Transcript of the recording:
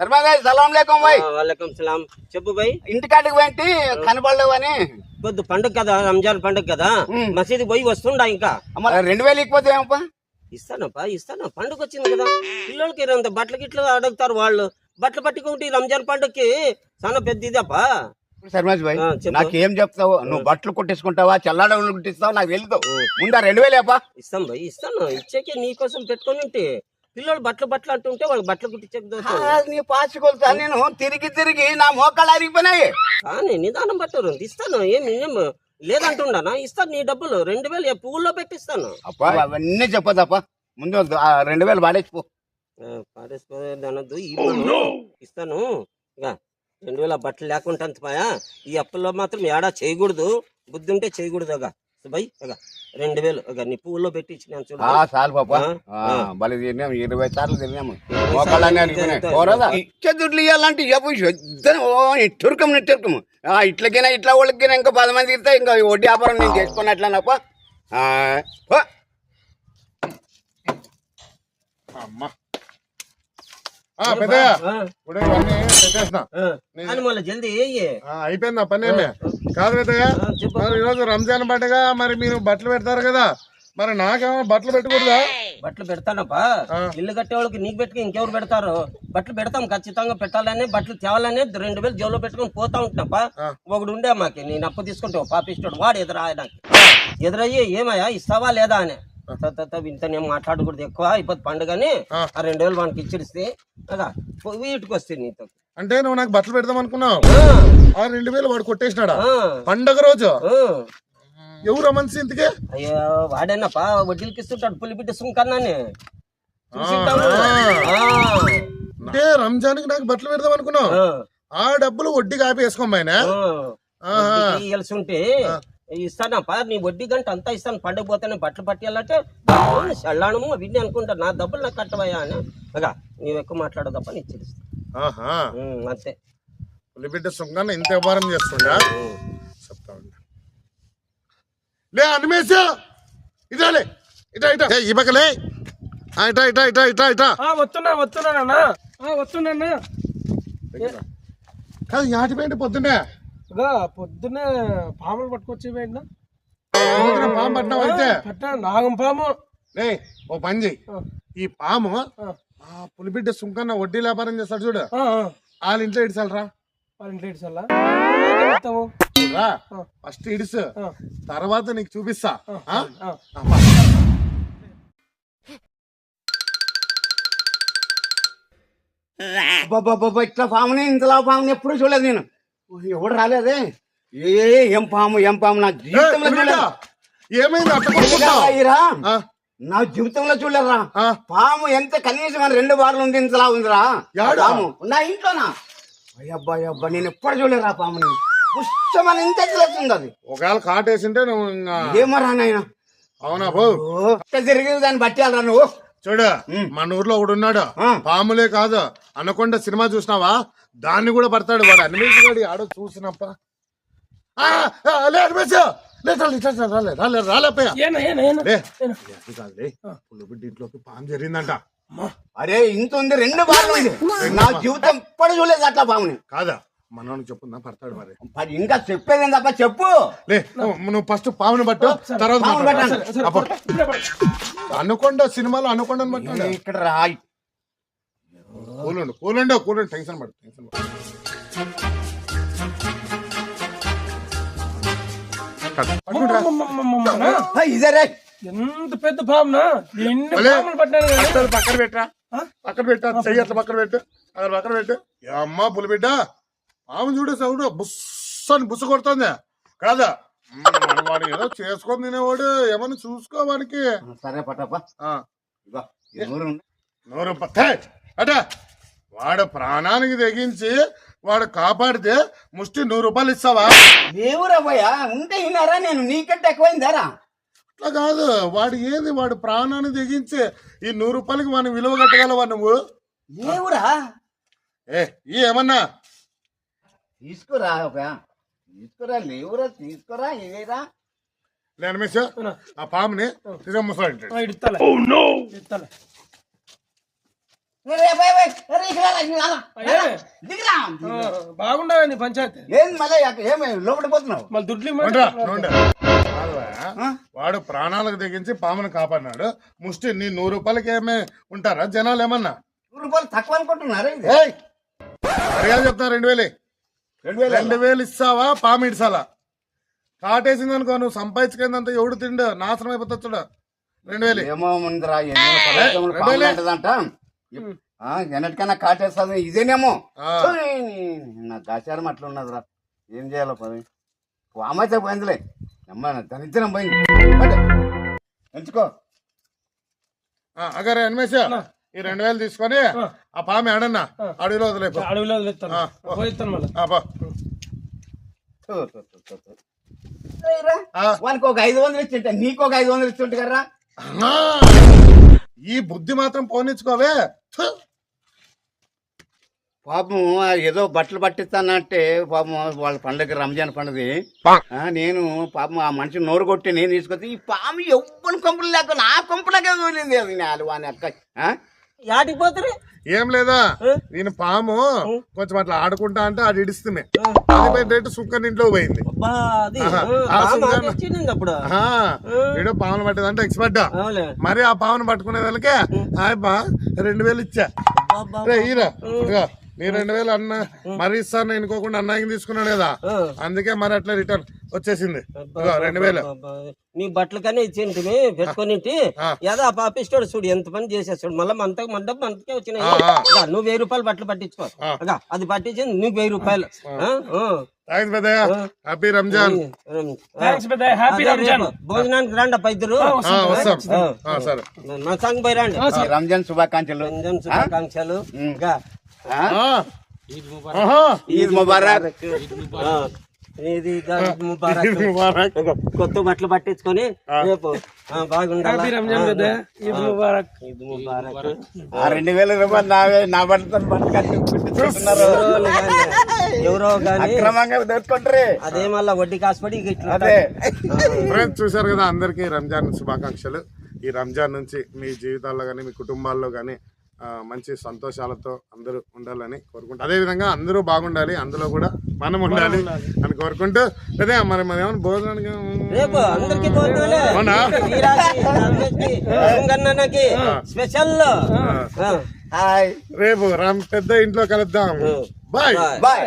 సర్మాగా సలాం లేకం భాయ్ వాళ్ళకం సలాం. చెప్పు భయ్ ఇంటికాడికి పోయింటి కనపడలేవు అని పొద్దు పండుగ కదా రంజాన్ పండుగ కదా. మసీదు పోయి వస్తుండా ఇంకా? రెండు వేలు ఇకపోతే ఏమప్పా? ఇస్తానప్పా ఇస్తాను. పండుగ వచ్చింది కదా. పిల్లలకి అంత బట్టలు గిట్లు అడుగుతారు వాళ్ళు. బట్టలు పట్టుకుంటే రంజాన్ పండుగకి చాలా పెద్ద ఇదప్పా. సర్మాజ్ భాయ్. నాకేం చెప్తావు? నువ్వు బట్టలు కుట్టించుకుంటావా చల్లాడలు కుట్టిస్తావు? నాకు వెళ్తావు ముందా రెండు వేలు ఏపా ఇస్తాం భయ్ ఇస్తాను. ఇచ్చేకి నీకోసం పెట్టుకొని ఉంటే. పిల్లలు బట్టలు బట్టలు అంటుంటే వాళ్ళు బట్టలు కుట్టించక నీ పాచికొలుతా నేను తిరిగి తిరిగి నా మోకాళ్ళు అరిగిపోయినాయి. కానీ నిదానం పట్టరు. ఇస్తాను. ఏమి ఏం లేదంటుండనా? ఇస్తాను నీ డబ్బులు. రెండు వేలు పువ్వుల్లో పెట్టిస్తాను. అప్పా అవన్నీ చెప్పదప్పా ముందు ఆ రెండు వేలు పారేసిపోయేది అనొద్దు ఇవ్వను. ఇస్తాను. ఇక రెండు వేల బట్టలు లేకుండా అంతపాయా ఈ అప్పుల్లో మాత్రం ఏడా చేయకూడదు. బుద్ధి ఉంటే చేయకూడదు అగా. బై ఇక రెండు వేలు. నీ పువ్వుల్లో పెట్టి ఇచ్చిన చూడు. ఆ చాలు పాప. ఆ, ఆ. బలి తిరిగినాము ఇరవై సార్లు ఇచ్చే దుడ్లు ఇవ్వాలంటే చెప్పు ఇద్దరు ఓ తురకం నెట్టుకము ఇట్లకైనా ఇట్లా వాళ్ళకైనా ఇంకా పది మంది ఇస్తే ఇంకా వడ్డీ వ్యాపారం నేను చేసుకున్నట్లనప్ప అమ్మా. ఆ, ఆ, ఆ. ఆ, అయిపోయింది ఆ పని ఏమే? కాదు చెప్పు. మరి ఈరోజు రంజాన్ పండుగ మరి మీరు బట్టలు పెడతారు కదా మరి నాకేమో బట్టలు పెట్టకూడదా? బట్టలు పెడతానప్పా. ఇల్లు కట్టే వాళ్ళకి నీకు పెట్టుకుని ఇంకెవరు పెడతారు? బట్టలు పెడతాం ఖచ్చితంగా పెట్టాలని బట్టలు తేవాలని రెండు వేలు జోలో పెట్టుకొని పోతా ఉంటున్నాపా. ఒకడు ఉండే మాకి నేను అప్పు తీసుకుంటే ఓ పాపిస్తాడు వాడు ఎదురా నాకు ఎదురయ్యి ఏమయ్యా ఇస్తావా లేదా అని. త- త- మాట్లాడకూడదు ఎక్కువ అయిపోతుంది పండుగని ఆ. రెండు వేలు మనకి ఇచ్చిస్తే కదా వీటికి వస్తే నీతో అంటే నువ్వు నాకు బట్టలు పెడదాం అనుకున్నావు ఆ, రెండు వేలు వాడు కొట్టేసినాడా పండగ రోజు ఎవరు మనిషి ఇంతకే అయ్యో వాడేనప్ప వడ్డీలకి ఇస్తుంటాడు పులిపిట్టి సుంకన్నాని అంటే రంజాన్కి నాకు బట్టలు పెడదాం అనుకున్నావు ఆ. డబ్బులు వడ్డీకి ఆపేసుకోమాయన వడ్డీకి ఇయ్యాల్సి ఉంటే ఇస్తానప్పా నీ వడ్డీ గంట అంతా ఇస్తాను. పండుగ పోతానే బట్టలు పట్టేయాలంటే చల్లానము అవన్నీ అనుకుంటా. నా డబ్బులు నాకు కట్టవయ్యా అని. అగా నీవు ఎక్కువ మాట్లాడదప్ప నీకు తెలుసు ఆహా. అంతే. పులిబిడ్డ సుంకన్న ఇంత వ్యాపారం చేస్తుండా. చెప్తా. లే అనిమేష! ఇదాలే ఇటా ఇటా. ఏ, ఈ పక్కలే ఆ, ఇటా ఇటా ఇటా ఇటా ఇటా. ఆ వస్తున్నా వస్తున్నానన్నా ఆ వస్తున్నా కాదు యాటిపోయింది పొద్దున్నే. ఇక పొద్దున్నే పాములు పట్టుకొచ్చి పోయిందా పాము పట్టినావు అయితే? పట్టా నాగం పాము. ఓ పని చెయ్యి ఈ పాము ఆ, పులిబిడ్డ సుంకన్న వడ్డీ వ్యాపారం చేస్తాడు చూడు. వాళ్ళ ఇంట్లో ఇడిచాలరా వాళ్ళ ఇంట్లో. ఫస్ట్ ఇడుసు. తర్వాత నీకు చూపిస్తా. ఇట్లా పాముని ఇంతలా పాముని ఎప్పుడు చూడలేదు నేను. ఎవడు రాలేదే? ఏ ఏం పాము ఏం పాము? నా జీవితంలో చూడలేదు? ఏమైంది? నా జీవితంలో చూడలేదురా. ఆ, పాము ఎంత కనీసం అని రెండు బార్లు ఉంది ఇంతలా ఉందిరా? పాము నా ఇంట్లోనా? అయ్యబ్బా అయ్యబ్బా నేను ఎప్పుడు చూడలేరా పాముని. పుష్టమని ఇంత తెలిసింది అది. ఒకవేళ కాటేసింటే నువ్వు ఏమరా నాయన? అవునా జరిగింది దాన్ని బట్టాలరా నువ్వు. చూడు మన ఊర్లో ఒకడు ఉన్నాడు. పాములే కాదు అనకొండ సినిమా చూసినావా? దాన్ని కూడా పడతాడు వాడు. అనిమేష్ గాడి ఆడో చూసినప్ప. ఇంట్లోకి పాము జరిగిందంట. అరే ఇంత ఉంది రెండు ఉంది నా జీవితం ఎప్పుడు చూడలేదు అట్లా పాముని. కాదా? మనోని చెప్పుందా? పడతాడు మరి మరి ఇంకా చెప్పేది తప్ప చెప్పు. లే నువ్వు ఫస్ట్ పాముని పట్టు తర్వాత మాట్లాడు. పట్టాను. అబ్బో. పట్టు. అనుకొండ సినిమాలో అనుకొండని పట్టాడు? ఇక్కడ రాయి. కూలుండు కూలుండు కూలుండు. టెన్షన్ పడు టెన్షన్ పడు. పట్టుకుంటా అమ్మమ్మమ్మమ్మమ్మనా? ఇదే ఆమె చూడు సౌడు బుస్స అని బుస్సు కొడుతుంది. కాదా? వాడు ఏదో చేసుకొని తినేవాడు ఏమన్నా చూసుకోవానికి సరే పట్టప్ప నూరు అట! వాడు ప్రాణానికి తెగించి వాడు కాపాడితే ముష్టి నూరు రూపాయలు ఇస్తావా? భయ్యా ఉంటే వినారా నేను? నీకంటే ఎక్కువైందారా అట్లా కాదు. వాడు ఏంది? వాడు ప్రాణాన్ని తెగించి ఈ నూరు రూపాయలకి మనం విలువ కట్టగలవా నువ్వు? ఏ ఏమన్నా? తీసుకురా భయ్యా తీసుకురా లేవురా తీసుకురా ఇవేరా నేను మిస్ ఆ పాముని ముసలాడు బాగుండవే నీ పంచాయతీ ఏం మళ్ళీ ఏమి లోపల పోతున్నావు మళ్ళీ దుడ్లు ఉండ్రా, ఉండు. కాదువా? వాడు ప్రాణాలకు తెగించి పామును కాపాడినాడు ముష్టి నీ నూరు రూపాయలకి ఏమే ఉంటారా జనాలు ఏమన్నా నూరు రూపాయలు తక్కువ అనుకుంటున్నారు ఇది ఏయ్ మర్యాద చెప్తా రెండు వేలు రెండు వేలు రెండు వేలు ఇస్తావా? పాము ఇడ్సాలా కాటేసింది అనుకో నువ్వు సంపాదించుకుందంత ఎవడు తిండు? నాశనం అయిపోతుంది చూడు. రెండు వేలు. ఏమో ముందరా ఎన్నటికైనా కాటేస్తుంది ఇదేనేమో. నా దాచారం అట్లా ఉన్నదిరా ఏం చేయాలో పని. పామైతే పోయిందిలే. అమ్మ దరిద్రం పోయింది. ఎంచుకో. ఆ, అగరే అన్మేష ఈ రెండు వేలు తీసుకొని ఆ. పాము ఏడన్నా అడవిలో వదిలేపో. అడవిలో. వానికి ఒక ఐదు వందలు ఇచ్చింటే నీకు ఒక ఐదు వందలు ఇచ్చింటు కదరా ఆ, ఈ బుద్ధి మాత్రం పోనిచ్చుకోవే. థు. పాపం ఆ ఏదో బట్టలు పట్టిస్తానంటే పాపం వాళ్ళ పండుగ రంజాన్ పండుగ ఆ, నేను పాపం ఆ మనిషి నోరు కొట్టి నేను తీసుకొచ్చి ఈ పాము ఎవ్వని కొంపలు లేక నా కొంపలకే వెళ్ళింది అది నాలు వాని అక్క. ఆ? యాటికి పోతారు ఏం లేదా? నేను పాము. కొంచెం అట్లా ఆడుకుంటా అంటే అది ఇడిస్తుంది. అది. పోయిందంటే సుక్కని ఇంట్లో పోయింది వీడు పామును పట్టేదంటే ఎక్స్పర్ట్. మరి ఆ పామును పట్టుకునే వాళ్ళకే ఆయప్ప రెండు వేలు ఇచ్చా. ఈరా. నీ రెండు వేలు అన్న. మరి ఇస్తాను ఎన్నుకోకుండా అన్నాకి తీసుకున్నాడు కదా. అందుకే మరి అట్లా రిటర్న్. వచ్చేసింది. రెండు వేలు. నీ బట్టలకనే ఇచ్చింటివి పెట్టుకొని. ఏదో ఆ పాపిస్తాడు చూడు ఎంత పని చేసేస్తాడు. మళ్ళీ మనతో మన డబ్బు మనకే వచ్చినాయి. నువ్వు వెయ్యి రూపాయలు బట్టలు పట్టించుకో. అది పట్టించింది నువ్వు వెయ్యి రూపాయలు. థ్యాంక్స్ పెద్దయ్య హ్యాపీ రంజాన్. థ్యాంక్స్ హ్యాపీ భోజనానికి రండి అప్ప ఇద్దరు. ఆ, వస్తాం. ఆ, సరే. మా సంగ పోయి రండి. రంజాన్ శుభాకాంక్షలు. రంజాన్ శుభాకాంక్షలు. ఇంకా ఆ? ఆ. ఆహా. ఈద్ ముబారక్. ఆ, ఇది ముబారక్. కొత్త బట్టలు పట్టించుకొని రేపు బాగుండాలా? రెండు వేల రూపాయలు నావే నా బట్టతో బట్ట కట్టి కుట్టించుకుంటున్నారు ఎవరో గాని- ఎవరో గాని అక్రమంగా దొరుకుంటారే? అదే మళ్ళా వడ్డీ కాసుపడి ఫ్రెండ్స్ చూసారు కదా అందరికీ రంజాన్ శుభాకాంక్షలు. ఈ రంజాన్ నుంచి మీ జీవితాల్లో కానీ మీ కుటుంబాల్లో కానీ మంచి సంతోషాలతో అందరూ ఉండాలని కోరుకుంటూ. అదే విధంగా అందరూ బాగుండాలి అందులో కూడా మనం ఉండాలి అని కోరుకుంటూ అదే మరి మరి ఏమైనా భోజనానికి రేపు రామ్ పెద్ద ఇంట్లో కలుద్దాం. బాయ్. బాయ్.